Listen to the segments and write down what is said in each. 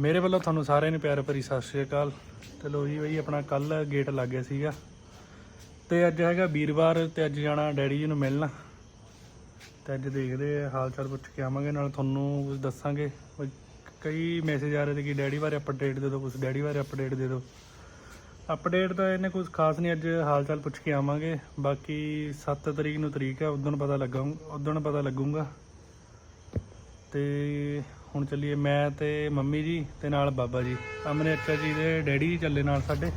ਮੇਰੇ ਵੱਲੋਂ ਤੁਹਾਨੂੰ ਸਾਰਿਆਂ ਨੂੰ ਪਿਆਰ ਭਰੀ ਸਤਿ ਸ਼੍ਰੀ ਅਕਾਲ। ਤੇ ਲੋ ਜੀ, ਬਈ ਆਪਣਾ ਕੱਲ ਗੇਟ ਲੱਗ ਗਿਆ ਸੀਗਾ। ਤੇ ਅੱਜ ਹੈਗਾ ਵੀਰਵਾਰ ਤੇ ਅੱਜ ਜਾਣਾ ਡੈਡੀ ਜੀ ਨੂੰ ਮਿਲਣ। ਤੇ ਅੱਜ ਦੇਖਦੇ ਆ ਹਾਲ ਚਾਲ ਪੁੱਛ ਕੇ ਆਵਾਂਗੇ, ਨਾਲ ਤੁਹਾਨੂੰ ਕੁਝ ਦੱਸਾਂਗੇ। ਕਈ ਮੈਸੇਜ ਆ ਰਹੇ ਸੀ ਕਿ ਡੈਡੀ ਬਾਰੇ ਅਪਡੇਟ ਦੇ ਦਿਓ ਕੁਝ ਡੈਡੀ ਬਾਰੇ ਅਪਡੇਟ ਦੇ ਦਿਓ। ਅਪਡੇਟ ਤਾਂ ਇਹਨੇ ਕੁਝ ਖਾਸ ਨਹੀਂ, ਅੱਜ ਹਾਲ ਚਾਲ ਪੁੱਛ ਕੇ ਆਵਾਂਗੇ। ਬਾਕੀ 7 ਤਰੀਕ ਨੂੰ ਤਰੀਕ ਹੈ ਉਦੋਂ ਪਤਾ ਲੱਗਾ ਉਦੋਂ ਪਤਾ ਲੱਗੂਗਾ। ਤੇ ਹੁਣ ਚੱਲੀਏ, ਮੈਂ ਤੇ ਮੰਮੀ ਜੀ ਤੇ ਨਾਲ ਬਾਬਾ ਜੀ। ਅਮਨੇ ਅੱਚਾ ਜੀ ਦੇ ਡੈਡੀ ਜੀ ਚੱਲੇ ਨਾਲ ਸਾਡੇ।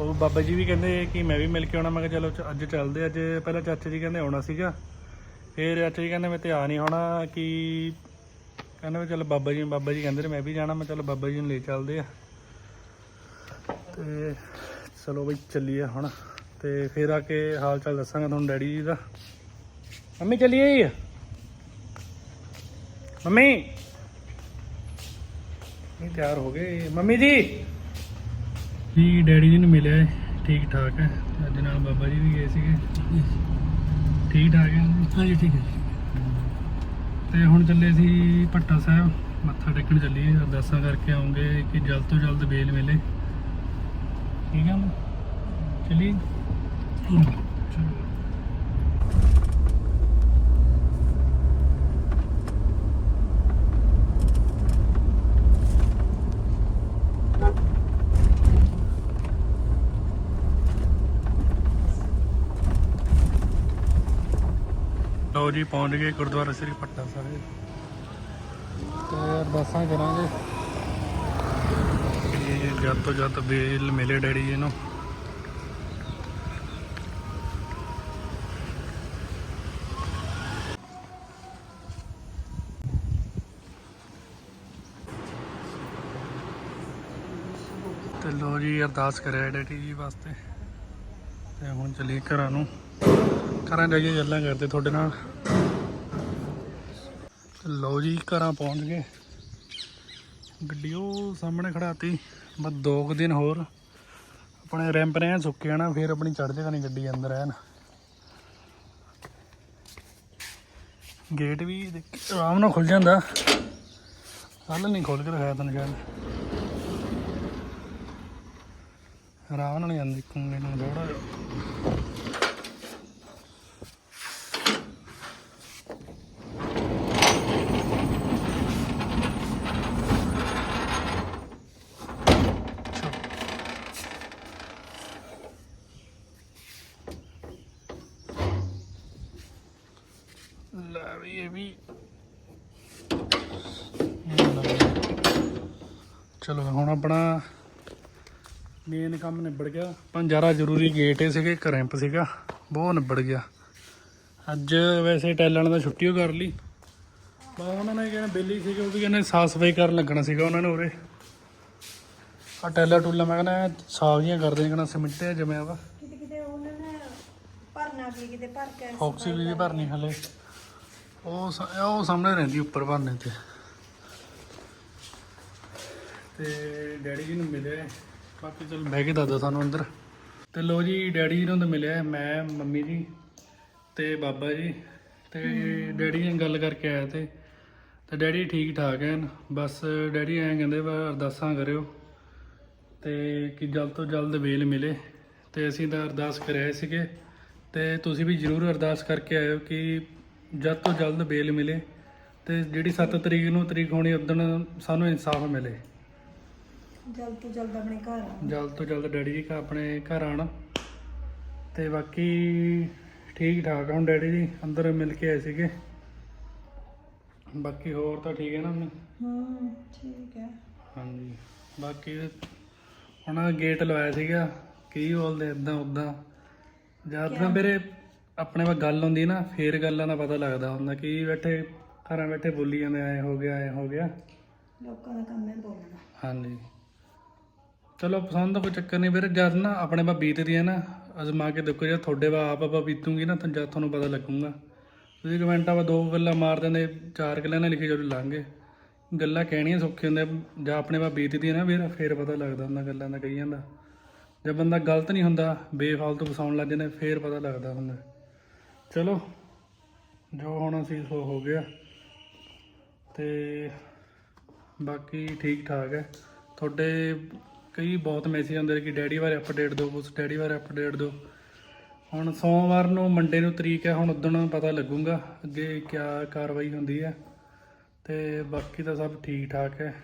ਉਹ ਬਾਬਾ ਜੀ ਵੀ ਕਹਿੰਦੇ ਕਿ ਮੈਂ ਵੀ ਮਿਲ ਕੇ ਆਉਣਾ। ਮੈਂ ਕਿਹਾ ਚਲੋ ਚ- ਅੱਜ ਚੱਲਦੇ ਅੱਜ ਪਹਿਲਾਂ ਚਾਚਾ ਜੀ ਕਹਿੰਦੇ ਆਉਣਾ ਸੀਗਾ। ਫਿਰ ਚਾਚਾ ਜੀ ਕਹਿੰਦੇ ਮੈਂ ਤੇ ਆ ਨਹੀਂ ਹੋਣਾ ਕਿ ਕਹਿੰਦੇ ਵੀ ਚਲ ਬਾਬਾ ਜੀ ਬਾਬਾ ਜੀ ਕਹਿੰਦੇ ਨੇ ਮੈਂ ਵੀ ਜਾਣਾ। ਮੈਂ ਚਲ ਬਾਬਾ ਜੀ ਨੂੰ ਲੈ ਚੱਲਦੇ ਆ। ਤੇ ਚਲੋ ਬਈ ਚੱਲੀਏ ਹੁਣ। ਤੇ ਫਿਰ ਆ ਕੇ ਹਾਲ ਚਾਲ ਦੱਸਾਂਗਾ ਤੁਹਾਨੂੰ ਡੈਡੀ ਜੀ ਦਾ। ਮੰਮੀ ਚੱਲੀਏ ਮੰਮੀ! ਇਹ ਤਿਆਰ ਹੋ ਗਏ। ਮੰਮੀ ਜੀ। ਜੀ ਡੈਡੀ ਜੀ ਨੂੰ ਮਿਲਿਆ ਹੈ, ਠੀਕ ਠਾਕ ਹੈ। ਅੱਜ ਨਾਲ ਬਾਬਾ ਜੀ ਵੀ ਗਏ ਸੀਗੇ। ਠੀਕ ਠਾਕ ਹੈ? ਹਾਂਜੀ ਠੀਕ ਹੈ ਤੇ ਹੁਣ ਚੱਲੇ ਸੀ ਭੱਟਾ ਸਾਹਿਬ। ਮੱਥਾ ਟੇਕਣ ਚੱਲੀਏ। ਅਰਦਾਸਾਂ ਕਰਕੇ ਆਉਂਗੇ ਕਿ ਜਲਦ ਤੋਂ ਜਲਦ ਬੇਲ ਮਿਲੇ। ਠੀਕ ਹੈ ਚਲੀ ਚਲੋ ਲਓ ਜੀ, ਪਹੁੰਚ ਗਏ ਗੁਰਦੁਆਰਾ ਸ੍ਰੀ ਪੱਟਾ ਸਾਹਿਬ। ਤੇ ਅਰਦਾਸਾਂ ਕਰਾਂਗੇ। ਕਿ ਜਦ ਤੋਂ ਜਦ ਬੇਲ ਮਿਲੇ ਡੈਡੀ ਜੀ ਨੂੰ। ਤੇ ਲੋ ਜੀ, ਅਰਦਾਸ ਕਰਿਆ ਡੈਡੀ ਜੀ ਵਾਸਤੇ। ਤੇ ਹੁਣ ਚਲੀ ਘਰਾਂ ਨੂੰ। ਘਰਾਂ ਜਾਈਏ ਗੱਲਾਂ ਕਰਦੇ ਤੁਹਾਡੇ ਨਾਲ। ਲਓ ਜੀ, ਘਰਾਂ ਪਹੁੰਚ ਗਏ। ਗੱਡੀ ਉਹ ਸਾਹਮਣੇ ਖੜਾਤੀ ਬਸ ਦੋ ਕੁ ਦਿਨ ਹੋਰ। ਆਪਣੇ ਰੈਂਪ ਨੇ ਐਨ ਸੁੱਕੇ ਨਾ, ਫਿਰ ਆਪਣੀ ਚੜ ਜਾਣੀ ਗੱਡੀ ਅੰਦਰ ਐਨ ਗੇਟ ਵੀ ਆਰਾਮ ਨਾਲ ਖੁੱਲ ਜਾਂਦਾ। ਕੱਲ ਨਹੀਂ ਖੋਲ ਕੇ ਰੱਖਿਆ ਤੈਨੂੰ ਸ਼ਾਇਦ। ਆਰਾਮ ਨਾਲ ਜਾਂਦੀ ਕੁੰਗੇ ਨੂੰ ਥੋੜਾ ਲੈ ਵੀ ਇਹ ਵੀ। ਚਲੋ ਹੁਣ ਆਪਣਾ ਮੇਨ ਕੰਮ ਨਿਬੜ ਗਿਆ। ਪੰਜਾਰਾ ਜ਼ਰੂਰੀ ਗੇਟ ਹੀ ਸੀਗੇ ਕਰੈਂਪ ਸੀਗਾ ਬਹੁਤ ਨਿਬੜ ਗਿਆ। ਅੱਜ ਵੈਸੇ ਟੈਲਣ ਦਾ ਛੁੱਟੀ ਓ ਕਰ ਲਈ। ਬਾ ਉਹਨਾਂ ਨੇ ਕਹਿੰਦੇ ਬੇਲੀ ਸੀਗੇ ਉਹ ਵੀ ਕਹਿੰਦੇ ਸਾਫ਼ ਸਫ਼ਾਈ ਕਰਨ ਲੱਗਣਾ ਸੀਗਾ ਉਹਨਾਂ ਨੇ ਉਰੇ। ਆ ਟੈਲਾ ਟੂਲਾ ਮੈਂ ਕਹਿੰਦਾ ਸਾਫ਼ ਜੀਆਂ ਕਰਦੇ ਨੇ ਕਹਿੰਦਾ ਸਿਮਟਿਆ ਜਮਿਆ ਵਾ। ਕਿਤੇ ਕਿਤੇ ਉਹਨਾਂ ਨੇ ਭਰਨਾ ਵੀ ਕਿਤੇ ਭਰ ਕੇ ਫੌਕਸੀ ਵੀ ਭਰਨੀ ਹਲੇ। ਉਹ ਸ- ਉਹ ਸਾਹਮਣੇ ਰਹਿੰਦੀ ਉੱਪਰ ਭਰਨੇ ਤੇ। ਤੇ ਡੈਡੀ ਜੀ ਨੂੰ ਮਿਲਿਆ ਬਾਕੀ ਚਲ ਬਹਿ ਕੇ ਦੱਸਦਾ ਸਾਨੂੰ ਅੰਦਰ। ਤੇ ਲੋ ਜੀ, ਡੈਡੀ ਜੀ ਨੂੰ ਤਾਂ ਮਿਲਿਆ ਮੈਂ, ਮੰਮੀ ਜੀ ਤੇ ਬਾਬਾ ਜੀ। ਤੇ ਡੈਡੀ ਜੀ ਨਾਲ ਗੱਲ ਕਰਕੇ ਆਇਆ ਤੇ। ਤੇ ਡੈਡੀ ਠੀਕ ਠਾਕ ਹਨ ਬਸ ਡੈਡੀ ਐਂ ਕਹਿੰਦੇ ਵਾ, ਅਰਦਾਸਾਂ ਕਰਿਓ। ਤੇ ਕਿ ਜਲਦ ਤੋਂ ਜਲਦ ਵੇਲ ਮਿਲੇ। ਤੇ ਅਸੀਂ ਤਾਂ ਅਰਦਾਸ ਕਰਿਆ ਸੀਗੇ। ਤੇ ਤੁਸੀਂ ਵੀ ਜਰੂਰ ਅਰਦਾਸ ਕਰਕੇ ਆਇਓ ਕਿ ਜਲਦ ਤੋਂ ਜਲਦ ਬੇਲ ਮਿਲੇ ਤੇ ਜਿਹੜੀ 7 ਤਰੀਕ ਨੂੰ ਤਰੀਕ ਹੋਣੀ ਉਦੋਂ ਸਾਨੂੰ ਇਨਸਾਫ ਮਿਲੇ। ਜਲਦ ਤੋਂ ਜਲਦ ਆਪਣੇ ਘਰ ਆਉਣ। ਜਲਦ ਤੋਂ ਜਲਦ ਡੈਡੀ ਜੀ ਘਰ ਆਪਣੇ ਘਰ ਆਣ ਤੇ ਬਾਕੀ ਠੀਕ ਠਾਕ ਹੁਣ ਡੈਡੀ ਜੀ ਅੰਦਰ ਮਿਲ ਕੇ ਆਏ ਸੀਗੇ। ਬਾਕੀ ਹੋਰ ਤਾਂ ਠੀਕ ਹੈ ਨਾ ਹੂੰ ਠੀਕ ਹੈ। ਹਾਂਜੀ ਬਾਕੀ ਹੁਣ ਗੇਟ ਲਵਾਇਆ ਸੀਗਾ ਕੀ ਬੋਲਦੇ ਇਦਾਂ ਉਦਾਂ ਜਦ ਮੇਰੇ ਆਪਣੇ ਵਾ ਗੱਲ ਹੁੰਦੀ ਨਾ ਫੇਰ ਗੱਲਾਂ ਦਾ ਪਤਾ ਲੱਗਦਾ ਹੁੰਦਾ ਕਿ ਬੈਠੇ ਘਰਾਂ ਬੈਠੇ ਬੋਲੀ ਜਾਂਦੇ ਐ ਹੋ ਗਿਆ ਐ ਹੋ ਗਿਆ। ਲੋਕਾਂ ਦਾ ਕੰਮ ਹੈ ਬੋਲਣਾ। ਹਾਂਜੀ। ਚਲੋ ਪਸੰਦ ਦਾ ਕੋਈ ਚੱਕਰ ਨਹੀਂ ਵੀਰੇ ਜਦ ਨਾ ਆਪਣੇ ਪਾ ਬੀਤਦੀ ਹੈ ਨਾ ਅਜ਼ਮਾ ਕੇ ਦੇਖੋ ਜੇ ਤੁਹਾਡੇ ਵਾ ਆਪ ਆਪਾਂ ਬੀਤੂਗੀ ਨਾ ਤਾਂ ਜਦ ਤੁਹਾਨੂੰ ਪਤਾ ਲੱਗੂਗਾ। ਤੁਸੀਂ ਕਮੈਂਟਾਂ ਵਾ ਦੋ ਗੱਲਾਂ ਮਾਰ ਦਿੰਦੇ ਚਾਰ ਗੱਲਾਂ ਨਾਲ ਲਿਖੀ ਜਦੋਂ ਲਾਂਗੇ। ਗੱਲਾਂ ਕਹਿਣੀਆਂ ਸੌਖੀ ਹੁੰਦੇ ਜਾਂ ਆਪਣੇ ਪਾ ਬੀਤਦੀ ਹੈ ਨਾ ਵੀਰ ਫੇਰ ਪਤਾ ਲੱਗਦਾ ਹੁੰਦਾ ਗੱਲਾਂ ਦਾ ਕਹੀ ਜਾਂਦਾ। ਜੇ ਬੰਦਾ ਗਲਤ ਨਹੀਂ ਹੁੰਦਾ ਬੇਫਾਲਤੂ ਫਸਾਉਣ ਲੱਗ ਜਾਂਦੇ ਫੇਰ ਪਤਾ ਲੱਗਦਾ ਹੁੰਦਾ। ਚਲੋ, ਜੋ ਹੋਣਾ ਸੀ ਸੋ ਹੋ ਗਿਆ ਤੇ ਬਾਕੀ ਠੀਕ ਠਾਕ ਹੈ। ਤੁਹਾਡੇ ਕਈ ਬਹੁਤ ਮੈਸੇਜ ਆਉਂਦੇ ਨੇ ਕਿ ਡੈਡੀ ਬਾਰੇ ਅਪਡੇਟ ਦਿਓ ਕੁਛ ਡੈਡੀ ਬਾਰੇ ਅਪਡੇਟ ਦਿਓ। ਹੁਣ ਸੋਮਵਾਰ ਨੂੰ ਮੰਡੇ ਨੂੰ ਤਰੀਕ ਹੈ, ਹੁਣ ਉਦੋਂ ਪਤਾ ਲੱਗੂਗਾ ਅੱਗੇ ਕੀ ਕਾਰਵਾਈ ਹੁੰਦੀ ਹੈ। ਤੇ ਬਾਕੀ ਤਾਂ ਸਭ ਠੀਕ ਠਾਕ ਹੈ।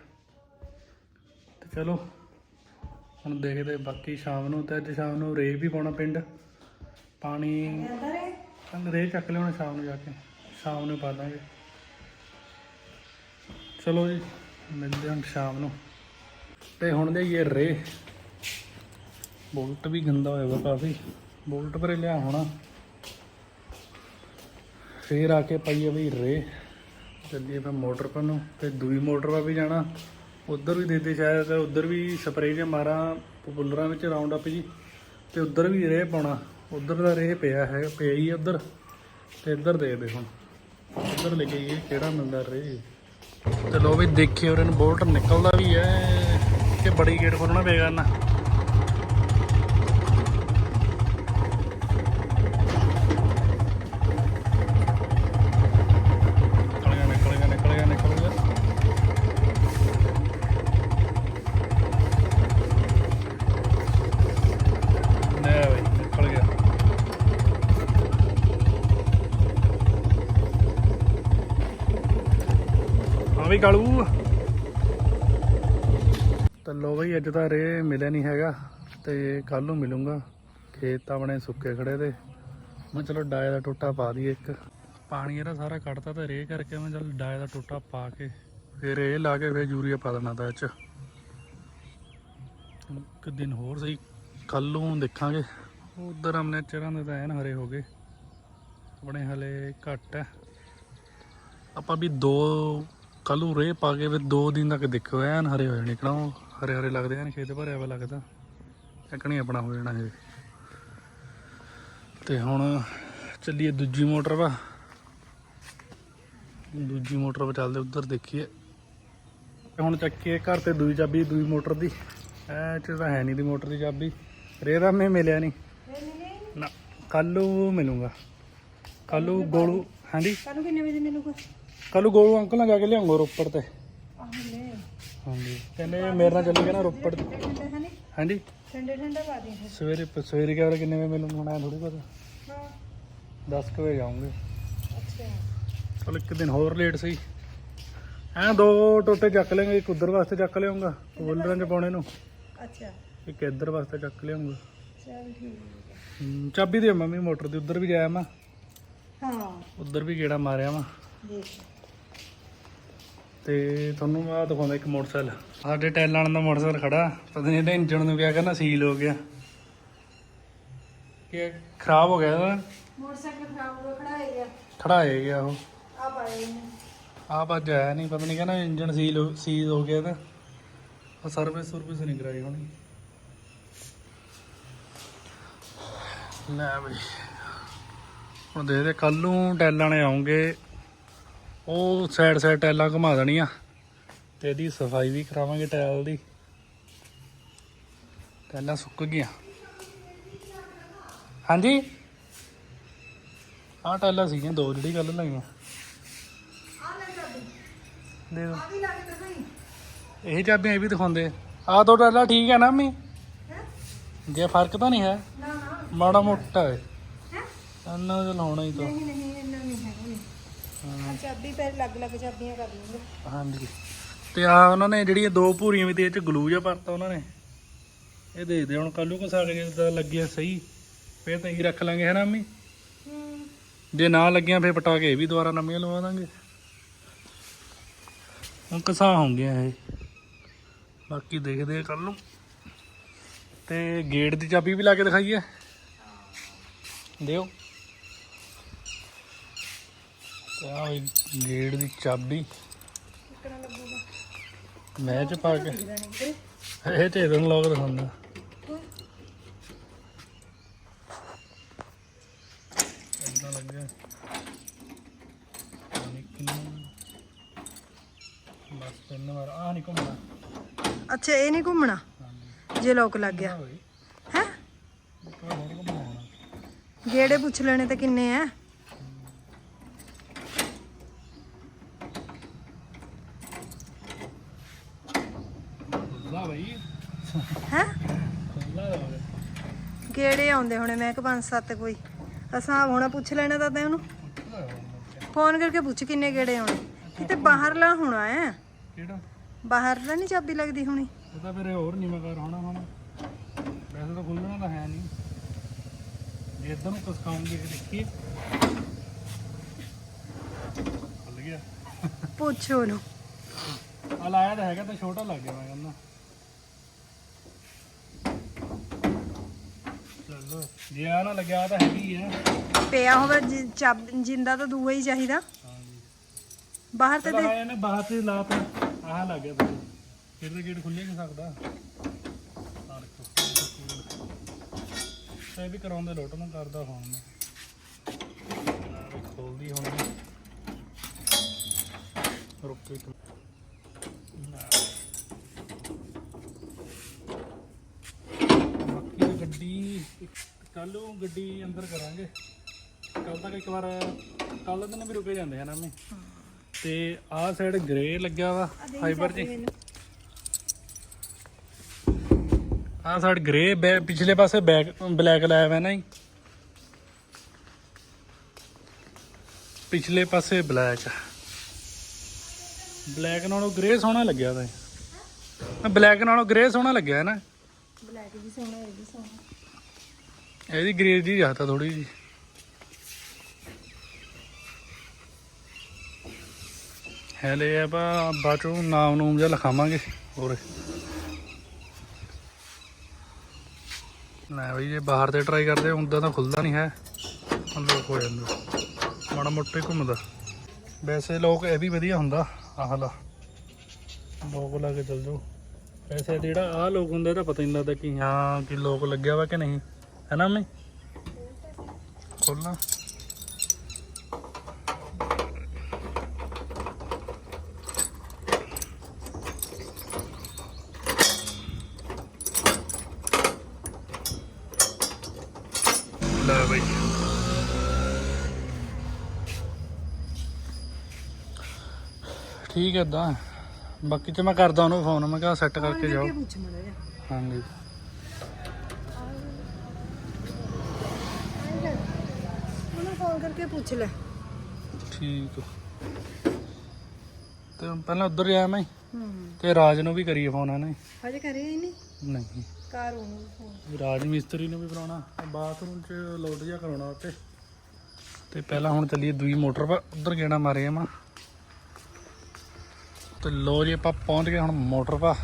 ਤੇ ਚਲੋ, ਹੁਣ ਦੇਖਦੇ ਬਾਕੀ ਸ਼ਾਮ ਨੂੰ, ਤੇ ਅੱਜ ਸ਼ਾਮ ਨੂੰ ਰੇ ਵੀ ਪਾਉਣਾ ਪਿੰਡ। ਪਾਣੀ ਅੰਦਰ ਹੈ ਚੱਕ ਲਿਆਉਣਾ ਸ਼ਾਮ ਨੂੰ ਜਾ ਕੇ। ਸ਼ਾਮ ਨੂੰ ਪਾ ਦਾਂਗੇ। ਚਲੋ ਜੀ, ਮਿਲਦੇ ਹਾਂ ਸ਼ਾਮ ਨੂੰ। ਤੇ ਹੁਣ ਦੇ ਇਹ ਰੇ। ਬੋਲਟ ਵੀ ਗੰਦਾ ਹੋਇਆ ਵਾ ਕਾਫੀ। ਬੋਲਟ ਪਰੇ ਲਿਆ ਹੋਣਾ ਫੇਰ ਆ ਕੇ ਪਾਈਏ ਬਈ ਰੇ। ਚੱਲੀਏ ਮੈਂ ਮੋਟਰ ਪਰ ਨੂੰ। ਤੇ ਦੂਈ ਮੋਟਰ ਪਾ ਵੀ ਜਾਣਾ। ਉਧਰ ਵੀ ਦੇ ਸ਼ਾਇਦ ਉਧਰ ਵੀ ਸਪਰੇਅ ਜਿਹਾ ਮਾਰਾਂ ਪਪੂਲਰਾਂ ਵਿੱਚ ਰਾਉਂਡ ਅਪ ਜੀ। ਤੇ ਉਧਰ ਵੀ ਰੇ ਪਾਉਣਾ। ਉਧਰ ਦਾ ਰੇ ਪਿਆ ਹੈ, ਪਿਆ ਹੀ ਉਧਰ। ਤੇ ਇੱਧਰ ਦੇਖਦੇ ਹੁਣ। ਉਧਰ ਲੈ ਕੇ ਇਹ ਕਿਹੜਾ ਮਿਲਦਾ ਰੇ ਤੇ ਲੋ ਵੀ ਦੇਖਿਓ, ਇਹਨਾਂ ਬੋਲਟ ਨਿਕਲਦਾ ਵੀ ਹੈ ਕਿ ਬੜੀ ਗੇਟ ਖੋਲਣਾ ਪਏਗਾ ਨਾ ਨਿਕਲ ਗਿਆ ਨਿਕਲ ਗਿਆ ਨਿਕਲ ਗਿਆ ਨਿਕਲ ਗਿਆ ਲੈ ਬਈ ਨਿਕਲ ਗਿਆ ਹਾਂ ਕਾਲੂ ਤਾਂ ਲੋ ਬਈ, ਅੱਜ ਤਾਂ ਰੇ ਮਿਲਿਆ ਨਹੀਂ ਹੈਗਾ ਤੇ ਕੱਲ ਨੂੰ ਮਿਲੂੰਗਾ। ਖੇਤ ਆਪਣੇ ਸੁੱਕੇ ਖੜੇ ਤੇ। ਮੈਂ ਚਲੋ ਡਾਏ ਦਾ ਟੋਟਾ ਪਾ ਦਈਏ ਇੱਕ। ਪਾਣੀ ਇਹਦਾ ਸਾਰਾ ਕੱਢਤਾ ਤੇ ਰੇ ਕਰਕੇ ਮੈਂ ਚਲ ਡਾਏ ਦਾ ਟੋਟਾ ਪਾ ਕੇ ਫਿਰ ਇਹ ਲਾ ਕੇ ਫਿਰ ਯੂਰੀਆ ਪਾ ਦੇਣਾ ਤਾਂ ਇਹ ਚ। ਇੱਕ ਦਿਨ ਹੋਰ ਸਹੀ ਕੱਲ ਨੂੰ ਦੇਖਾਂਗੇ। ਉਧਰ ਆਪਣੇ ਚਰਾਂ ਦੇ ਤਾਂ ਐਨ ਹਰੇ ਹੋ ਗਏ। ਆਪਣੇ ਹਲੇ ਘੱਟ ਹੈ। ਆਪਾਂ ਵੀ ਦੋ ਕੱਲ ਨੂੰ ਰੇ ਪਾ ਕੇ ਫਿਰ ਦੋ ਦਿਨ ਤੱਕ ਦੇਖੋ, ਐਨ ਹਰੇ ਹੋ ਜਾਣੇ ਕਿਉਂ ਹਰੇ ਹਰੇ ਲੱਗਦੇ ਐਨ ਖੇਤ ਭਰਿਆ ਵਾ ਲੱਗਦਾ। ਚੱਕਣੀ ਆਪਣਾ ਹੋ ਜਾਣਾ ਇਹ। ਤੇ ਹੁਣ ਚੱਲੀਏ ਦੂਜੀ ਮੋਟਰ ਵਾ। ਦੂਜੀ ਮੋਟਰ 'ਤੇ ਚੱਲਦੇ ਉੱਧਰ ਦੇਖੀਏ। ਹੁਣ ਚੱਕੀਏ ਘਰ ਤੇ ਦੂਜੀ ਚਾਬੀ ਦੂਜੀ ਮੋਟਰ ਦੀ। ਐ ਚ ਤਾਂ ਹੈ ਨਹੀਂ ਦੀ ਮੋਟਰ ਦੀ ਚਾਬੀ। ਰੇ ਦਾ ਮੈਂ ਮਿਲਿਆ ਨਹੀਂ। ਇਹ ਮਿਲੇ ਨਾ ਕੱਲੂ ਮਿਲੂੰਗਾ ਕੱਲੂ ਗੋਲੂ, ਹਾਂਜੀ? ਕਾਨੂੰ ਕਿੰਨੇ ਵਜੇ ਮਿਲੂਗਾ? ਕੱਲੂ ਗੋਲੂ ਅੰਕਲ ਨਾਲ ਜਾ ਕੇ ਲਿਆਉਂਗਾ ਰੋਪੜ ਤੇ। ਹਾਂਜੀ। ਕਹਿੰਦੇ ਮੇਰੇ ਨਾਲ ਚੱਲੂਗੇ ਨਾ ਰੋਪੜ ਹਾਂਜੀ। ਠੰਡੇ ਠੰਡੇ ਪਾ ਦੇ ਸਵੇਰੇ ਸਵੇਰੇ ਵਰੇ ਕਿੰਨੇ ਵਜੇ ਮਿਲੂੰਗਾ ਹੁਣ ਐ ਥੋੜੀ ਪਤਾ ਹਾਂ। 10 ਕੁ ਵਜੇ ਜਾਉਂਗੇ ਅੱਛਾ। ਚਲ ਇੱਕ ਦਿਨ ਹੋਰ ਲੇਟ ਸਹੀ। ਐ ਦੋ ਟੋਟੇ ਚੱਕ ਲੈਂਗੇ ਇੱਕ ਉਧਰ ਵਾਸਤੇ ਚੱਕ ਲਿਆਉਂਗਾ ਬੋਲਰਾਂ ਚ ਪਾਉਣੇ ਨੂੰ। ਅੱਛਾ। ਇੱਕ ਇੱਧਰ ਵਾਸਤੇ ਚੱਕ ਲਿਆਉਂਗਾ ਚਲ ਠੀਕ ਹੈ। ਹਮ, ਚਾਬੀ ਦੇ ਮੰਮੀ ਮੋਟਰ ਦੀ ਉਧਰ ਵੀ ਜਾਇਆ ਮੈਂ। ਹਾਂ। ਉਧਰ ਵੀ ਗੇੜਾ ਮਾਰਿਆ ਮੈਂ। ਦੇਖ। ਤੇ ਤੁਹਾਨੂੰ ਮੈਂ ਆਹ ਦਿਖਾਉਂਦਾ ਇੱਕ ਮੋਟਰਸਾਈਕਲ। ਸਾਡੇ ਟੈਲਾਂ ਦਾ ਮੋਟਰਸਾਈਕਲ ਖੜਾ ਪਤਾ ਨਹੀਂ ਇਹਦੇ ਇੰਜਣ ਨੂੰ ਕਿਆ ਕਰਨਾ ਸੀਲ ਹੋ ਗਿਆ। ਕਿ ਖਰਾਬ ਹੋ ਗਿਆ ਇਹਦਾ? ਮੋਟਰਸਾਈਕਲ ਖਰਾਬ ਹੋ ਗਿਆ ਖੜਾ ਗਿਆ। ਖੜਾਏ ਗਿਆ ਉਹ। ਆ ਪਾਏ ਨੇ ਆ ਭੱਜ ਆਇਆ ਨਹੀਂ ਪਤਾ ਨਹੀਂ ਕਹਿੰਦਾ ਇੰਜਣ ਸੀਲ ਹੋ- ਸੀਲ ਹੋ ਗਿਆ ਇਹਦਾ। ਉਹ ਸਰਵਿਸ ਸਰਵਿਸ ਨਹੀਂ ਕਰਾਈ ਹੋਣੀ। ਲੈ ਬਈ। ਹੁਣ ਦੇਖਦੇ ਕੱਲ ਨੂੰ ਟੈਲਾਂ ਨੇ ਆਉਂਗੇ ਉਹ ਸਾਈਡ ਸਾਈਡ ਟੈਲਾਂ ਘੁਮਾ ਦੇਣੀਆਂ ਤੇ ਇਹਦੀ ਸਫ਼ਾਈ ਵੀ ਕਰਾਵਾਂਗੇ ਟੈਲ ਦੀ। ਟੈਲਾਂ ਸੁੱਕ ਗਈਆਂ। ਹਾਂਜੀ? ਆਹ ਟੈਲਾਂ ਸੀਗੀਆਂ ਦੋ ਜਿਹੜੀ ਕੱਲ ਲਾਈਆਂ। ਦੇ ਇਹ ਚਾਬੀਆਂ ਇਹ ਵੀ ਦਿਖਾਉਂਦੇ। ਆ ਦੋ ਟੈਲਾ ਠੀਕ ਹੈ ਨਾ ਮੰਮੀ? ਜੇ ਫ਼ਰਕ ਤਾਂ ਨਹੀਂ ਹੈ। ਮਾੜਾ ਮੋਟਾ ਹੈ। ਹੈ? ਇਹਨਾਂ ਦਾ ਲਾਉਣਾ ਹੀ ਤਾਂ। ਨਹੀਂ ਨਹੀਂ ਇੰਨਾ ਨਹੀਂ ਹੈ ਨਹੀਂ ਹਾਂ, ਚਾਬੀ ਪਰ ਲੱਗ ਲੱਗ ਚਾਬੀਆਂ ਕਰ ਲੂੰਗੇ। ਹਾਂਜੀ। ਤੇ ਆ ਉਹਨਾਂ ਨੇ ਜਿਹੜੀਆਂ ਦੋ ਭੂਰੀਆਂ ਵੀ ਤੇ ਇਹ ਚ ਗਲੂ ਜਿਹਾ ਭਰਤਾ ਉਹਨਾਂ ਨੇ। ਇਹ ਦੇ ਦੇ ਹੁਣ ਕੱਲੂ ਕੋ ਸਾਡੇ ਜਿੱਦਾਂ ਲੱਗਿਆ ਸਹੀ। ਫੇਰ ਤਾਂ ਇਹੀ ਰੱਖ ਲਾਂਗੇ ਹੈ ਨਾ ਜੇ ਨਾ ਲੱਗੀਆਂ ਫੇਰ ਪਟਾ ਕੇ ਇਹ ਵੀ ਦੁਬਾਰਾ ਨਵੀਆਂ ਲਵਾ ਦਾਂਗੇ। ਹੁਣ ਕਸਾ ਹੋਣਗੀਆਂ ਇਹ। ਬਾਕੀ ਦੇਖਦੇ ਆ ਕੱਲ ਨੂੰ। ਤੇ ਗੇਟ ਦੀ ਚਾਬੀ ਵੀ ਲਾ ਕੇ ਦਿਖਾਈਏ। ਦਿਓ। ਤੇ ਹੋਈ ਗੇਟ ਦੀ ਚਾਬੀ। ਮੈਂ ਚ ਪਾ ਕੇ। ਇਹ ਤੇ ਇਹਨੂੰ ਲੋਕ ਦਿਖਾਉਂਦਾ ਲੱਗਿਆ। ਬਸ ਤਿੰਨ ਵਾਰ। ਆ ਨਹੀਂ ਘੁੰਮਣਾ। ਅੱਛਾ ਇਹ ਨਹੀਂ ਘੁੰਮਣਾ? ਜੇ ਲੋਕ ਲੱਗ ਗਿਆ। ਹੈ? ਗੇੜੇ ਪੁੱਛ ਲੈਣੇ ਤੇ ਕਿੰਨੇ ਆ ਖੁੱਲਾ ਬਈ ਹੈ ਖੁੱਲਾ ਹੋ ਗਿਆ ਗੇੜੇ ਆਉਂਦੇ ਹੋਣੇ ਮੈਂ ਕਿ ਪੰਜ ਸੱਤ ਕੋਈ। ਹਿਸਾਬ ਹੋਣਾ ਪੁੱਛ ਲੈਣਾ ਤਾਂ ਤੈਂ ਉਹਨੂੰ। ਫੋਨ ਕਰਕੇ ਪੁੱਛ ਕਿੰਨੇ ਗੇੜੇ ਆਉਣੇ। ਕਿਤੇ ਬਾਹਰਲਾ ਹੋਣਾ ਹੈ ਕਿਹੜਾ? ਬਾਹਰ ਤਾਂ ਨਹੀਂ ਚਾਬੀ ਲੱਗਦੀ ਹੋਣੀ। ਉਹ ਤਾਂ ਫਿਰ ਹੋਰ ਨੀਵਾਂ ਕਰ ਹੋਣਾ ਹੁਣ। ਵੈਸੇ ਤਾਂ ਖੁੱਲਣਾ ਤਾਂ ਹੈ ਨਹੀਂ ਜੇ ਇਧਰ ਨੂੰ ਕਸਕਾਉਂਗੇ ਦੇਖੀਏ। ਖੁੱਲ ਗਿਆ। ਪੁੱਛ ਉਹਨੂੰ। ਆ ਲਾਇਆ ਤਾਂ ਹੈਗਾ ਤਾਂ ਛੋਟਾ ਲੱਗ ਗਿਆ ਮੈਂ ਕਹਿੰਦਾ ਚਲੋ ਜੇ ਆ ਨਾ ਲੱਗਿਆ ਤਾਂ ਹੈਗੀ ਹੈ ਪਿਆ ਹੋਵੇ ਜਿ- ਚਾਬ ਜਿੰਦਾ ਤਾਂ ਦੂਆ ਹੀ ਚਾਹੀਦਾ। ਹਾਂਜੀ। ਬਾਹਰ ਤੇ ਚਲੋ ਦੇ ਆਇਆ ਨੇ ਬਾਹਰ ਤੇ ਲਾਤਾ ਆਹ ਲੱਗ ਗਿਆ ਤਾਂ ਫਿਰ ਤਾਂ ਗੇਟ ਖੁੱਲੇ ਨਹੀਂ ਸਕਦਾ। ਆਹ ਦੇਖੋ ਇਹ ਵੀ ਕਰਾਉਂਦੇ ਲੋਟ ਨੂੰ ਕਰਦਾ ਫੋਨ ਮੈਂ। ਆਹ ਵੀ ਖੋਲਦੀ ਹੁਣ ਰੁਕ ਇੱਕ ਬਾਕੀ ਤਾਂ ਗੱਡੀ ਕੱਲ ਨੂੰ ਗੱਡੀ ਅੰਦਰ ਕਰਾਂਗੇ। ਕੱਲ ਤੱਕ ਇੱਕ ਵਾਰ ਕੱਲ ਦਿਨ ਵੀ ਰੁਕੇ ਜਾਂਦੇ ਹਨ ਮੈਂ ਤੇ ਆਹ ਸਾਈਡ ਗ੍ਰੇ ਲੱਗਿਆ ਵਾ ਫਾਈਬਰ ਜੀ ਆਹ ਸਾਈਡ ਗ੍ਰੇ ਪਿਛਲੇ ਪਾਸੇ ਬੈਕ ਬਲੈਕ ਲਾਇਆ ਹੋਇਆ ਨਾ ਜੀ। ਪਿਛਲੇ ਪਾਸੇ ਬਲੈਕ ਬਲੈਕ ਨਾਲੋਂ ਗ੍ਰੇ ਸੋਹਣਾ ਲੱਗਿਆ ਤਾਂ ਬਲੈਕ ਨਾਲੋਂ ਗ੍ਰੇ ਸੋਹਣਾ ਲੱਗਿਆ ਹੈ ਨਾ। ਬਲੈਕ ਵੀ ਸੋਹਣਾ ਇਹ ਵੀ ਸੋਹਣਾ। ਇਹਦੀ ਗ੍ਰੇ ਜੀ ਜ਼ਿਆਦਾ ਥੋੜੀ ਜੀ। ਹੈਲੇ ਆਪਾਂ ਬਾਅਦ ਚੋਂ ਨਾਮ ਨੂਮ ਜਿਹਾ ਲਿਖਾਵਾਂਗੇ ਹੋਰ। ਨਾ ਬਈ, ਜੇ ਬਾਹਰ ਤੇ ਟਰਾਈ ਕਰਦੇ ਹੁੰਦਾ ਤਾਂ ਖੁੱਲਦਾ ਨਹੀਂ ਹੈ। ਲੋਕ ਹੋ ਜਾਂਦਾ। ਮਾੜਾ ਮੋਟਾ ਘੁੰਮਦਾ। ਵੈਸੇ ਲੋਕ ਇਹ ਵੀ ਵਧੀਆ ਹੁੰਦਾ, ਆਹ ਲਾ ਲੋਕ ਲਾ ਕੇ ਚੱਲ ਜਾਓ। ਵੈਸੇ ਜਿਹੜਾ ਆਹ ਲੋਕ ਹੁੰਦਾ ਇਹਦਾ ਪਤਾ ਨਹੀਂ ਲੱਗਦਾ ਕਿ ਹਾਂ, ਕਿ ਲੋਕ ਲੱਗਿਆ ਵਾ ਕਿ ਨਹੀਂ। ਹੈ ਨਾ ਮੈਂ ਖੋਲਣਾ ਲੈ। ਬਈ। ਠੀਕ ਹੈ ਏਦਾਂ। ਬਾਕੀ ਤੇ ਮੈਂ ਕਰਦਾ ਉਹਨੂੰ ਫੋਨ ਮੈਂ ਕਿਹਾ ਸੈੱਟ ਕਰਕੇ ਜਾਓ। ਪੁੱਛ ਮੜਾ ਜਾ ਹਾਂਜੀ ਉਹਨੂੰ ਫੋਨ ਕਰਕੇ ਪੁੱਛ ਲੈ। ਠੀਕ ਤੇ ਪਹਿਲਾਂ ਉੱਧਰ ਗਿਆ ਮੈਂ। ਹੂੰ। ਤੇ ਰਾਜ ਨੂੰ ਵੀ ਕਰੀਏ ਫੋਨ ਇਹਨੇ ਹਜੇ ਕਰੇ ਹੀ ਨਹੀਂ। ਨਹੀਂ। ਘਰ ਉਹਨੂੰ ਫੋਨ ਰਾਜ ਮਿਸਤਰੀ ਨੂੰ ਵੀ ਕਰਾਉਣਾ ਬਾਥਰੂਮ 'ਚ ਲੋਡ ਜਿਹਾ ਕਰਾਉਣਾ ਉੱਤੇ ਤੇ ਪਹਿਲਾਂ ਹੁਣ ਚੱਲੀਏ ਦੂਈ ਮੋਟਰ ਪਰ। ਉੱਧਰ ਗੇੜਾ ਮਾਰੇ ਆਵਾਂ ਤੇ ਲੋ ਜੀ ਆਪਾਂ ਪਹੁੰਚ ਗਏ ਹੁਣ ਮੋਟਰ ਪਾ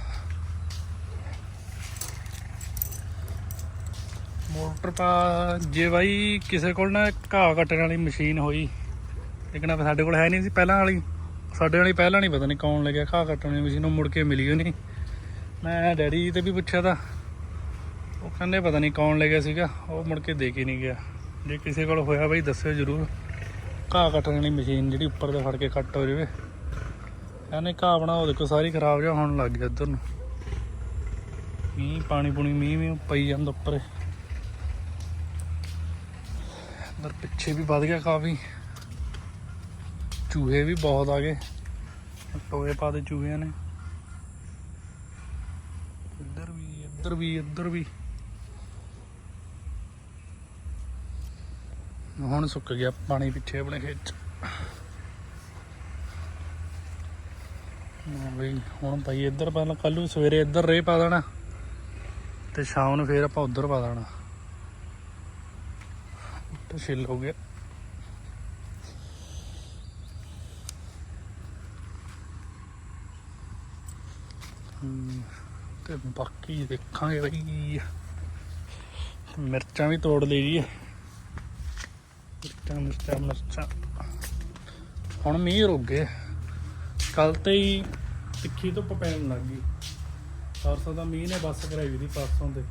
ਮੋਟਰ ਪਾ ਜੇ ਬਾਈ ਕਿਸੇ ਕੋਲ ਨਾ ਘਾਹ ਕੱਟਣ ਵਾਲੀ ਮਸ਼ੀਨ ਹੋਈ, ਲੇਕਿਨ ਆਪ ਸਾਡੇ ਕੋਲ ਹੈ ਨਹੀਂ ਸੀ ਪਹਿਲਾਂ ਵਾਲੀ। ਸਾਡੇ ਵਾਲੀ ਪਹਿਲਾਂ ਨਹੀਂ ਪਤਾ ਨਹੀਂ ਕੌਣ ਲੱਗਿਆ ਘਾਹ ਕੱਟਣ ਵਾਲੀ ਮਸ਼ੀਨ, ਉਹ ਮੁੜ ਕੇ ਮਿਲੀ ਉਹ ਨਹੀਂ ਮੈਂ ਡੈਡੀ ਤੇ ਵੀ ਪੁੱਛਿਆ ਤਾਂ, ਉਹ ਕਹਿੰਦੇ ਪਤਾ ਨਹੀਂ ਕੌਣ ਲੈ ਗਿਆ ਸੀਗਾ, ਉਹ ਮੁੜ ਕੇ ਦੇ ਕੇ ਨਹੀਂ ਗਿਆ। ਜੇ ਕਿਸੇ ਕੋਲ ਹੋਇਆ ਬਾਈ ਦੱਸਿਓ ਜਰੂਰ, ਘਾਹ ਕੱਟਣ ਵਾਲੀ ਮਸ਼ੀਨ ਜਿਹੜੀ ਉੱਪਰ ਤੇ ਫੜ ਕੇ ਕੱਟ ਹੋ ਜਾਵੇ। ਕਹਿੰਦੇ ਘਾਹ ਬਣਾ ਉਹ ਦੇਖੋ ਸਾਰੀ ਖਰਾਬ ਜਿਹਾ ਹੋਣ ਲੱਗ ਗਿਆ ਇੱਧਰ ਨੂੰ। ਮੀਂਹ, ਪਾਣੀ ਪੂਣੀ ਮੀਂਹ ਵੀ ਪਈ ਜਾਂਦਾ ਉੱਪਰ। ਅੰਦਰ ਪਿੱਛੇ ਵੀ ਵੱਧ ਗਿਆ ਕਾਫੀ। ਚੂਹੇ ਵੀ ਬਹੁਤ ਆ ਗਏ। ਟੋਏ ਪਾ ਦੇ ਚੂਹਿਆਂ ਨੇ। ਇੱਧਰ ਵੀ ਇੱਧਰ ਵੀ ਇੱਧਰ ਵੀ। ਹੁਣ ਸੁੱਕ ਗਿਆ ਪਾਣੀ ਪਿੱਛੇ ਆਪਣੇ ਖੇਤ ਚ। ਬਈ, ਹੁਣ ਭਾਈ ਇੱਧਰ ਪਹਿਲਾਂ ਕੱਲ ਨੂੰ ਸਵੇਰੇ ਇੱਧਰ ਰੇ ਪਾ ਦੇਣਾ। ਤੇ ਸ਼ਾਮ ਨੂੰ ਫੇਰ ਆਪਾਂ ਉੱਧਰ ਪਾ ਦੇਣਾ। ਉੱਤੇ ਛਿੱਲ ਹੋ ਗਿਆ। ਤੇ ਬਾਕੀ ਦੇਖਾਂਗੇ ਬਈ ਮਿਰਚਾਂ ਵੀ ਤੋੜ ਲਈ ਜੀ। ਮਿਰਚਾਂ ਮਿਰਚਾਂ ਮਿਰਚਾਂ। ਹੁਣ ਮੀਂਹ ਰੁਕ ਗਏ। ਕੱਲ ਤੇ ਹੀ ਤਿੱਖੀ ਧੁੱਪ ਪੈਣ ਲੱਗ ਗਈ। ਪਰਸੋਂ ਦਾ ਮੀਂਹ ਨੇ ਬੱਸ ਕਰਾਈ ਵੀ ਦੀ ਪਰਸੋਂ ਤੇ।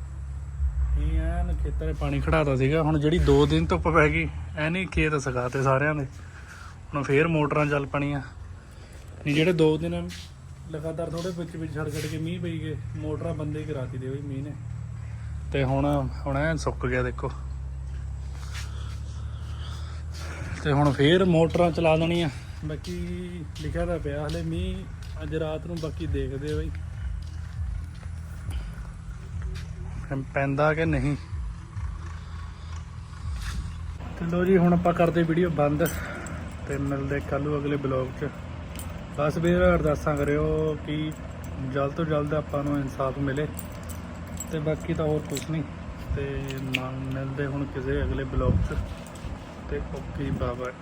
ਇਹ ਐਨ ਖੇਤਾਂ 'ਚ ਪਾਣੀ ਖੜਾਤਾ ਸੀਗਾ। ਹੁਣ ਜਿਹੜੀ 2 ਦਿਨ ਧੁੱਪ ਪੈ ਗਈ, ਐਨੇ ਖੇਤ ਸਗਾਤੇ ਸਾਰਿਆਂ ਦੇ। ਹੁਣ ਫੇਰ ਮੋਟਰਾਂ ਚੱਲ ਪਣੀਆਂ। ਨਹੀਂ, ਜਿਹੜੇ 2 ਦਿਨ ਲਗਾਤਾਰ ਥੋੜੇ ਵਿੱਚ ਵਿੱਚ ਛੱਡ ਛੱਡ ਕੇ ਮੀਂਹ ਪਈ ਗਏ, ਮੋਟਰਾਂ ਬੰਦੇ ਕਰਾਤੀ ਦੇ ਬਈ ਮੀਂਹ ਨੇ। ਤੇ ਹੁਣ ਹੁਣ ਐਨ ਸੁੱਕ ਗਿਆ ਦੇਖੋ। ਤੇ ਹੁਣ ਫੇਰ ਮੋਟਰਾਂ ਚਲਾ ਦੇਣੀਆਂ। ਬਾਕੀ ਲਿਖਿਆ ਤਾਂ ਪਿਆ, ਹਲੇ ਮੀਂਹ ਅੱਜ ਰਾਤ ਨੂੰ ਬਾਕੀ ਦੇਖਦੇ ਆ ਬਈ। ਪੈਂਦਾ ਕਿ ਨਹੀਂ? ਤੇ ਲੋ ਜੀ, ਹੁਣ ਆਪਾਂ ਕਰਦੇ ਵੀਡੀਓ ਬੰਦ ਤੇ ਮਿਲਦੇ ਕੱਲ੍ਹ ਨੂੰ ਅਗਲੇ ਬਲੌਗ 'ਚ। ਬਸ ਵੀਰ, ਅਰਦਾਸਾਂ ਕਰਿਓ ਕਿ ਜਲਦ ਤੋਂ ਜਲਦ ਆਪਾਂ ਨੂੰ ਇਨਸਾਫ ਮਿਲੇ। ਤੇ ਬਾਕੀ ਤਾਂ ਹੋਰ ਕੁਝ ਨਹੀਂ। ਤੇ ਮਿਲਦੇ ਹੁਣ ਕਿਸੇ ਅਗਲੇ ਬਲੌਗ 'ਚ। ਤੇ ਓਕੇ ਬਾਏ ਬਾਏ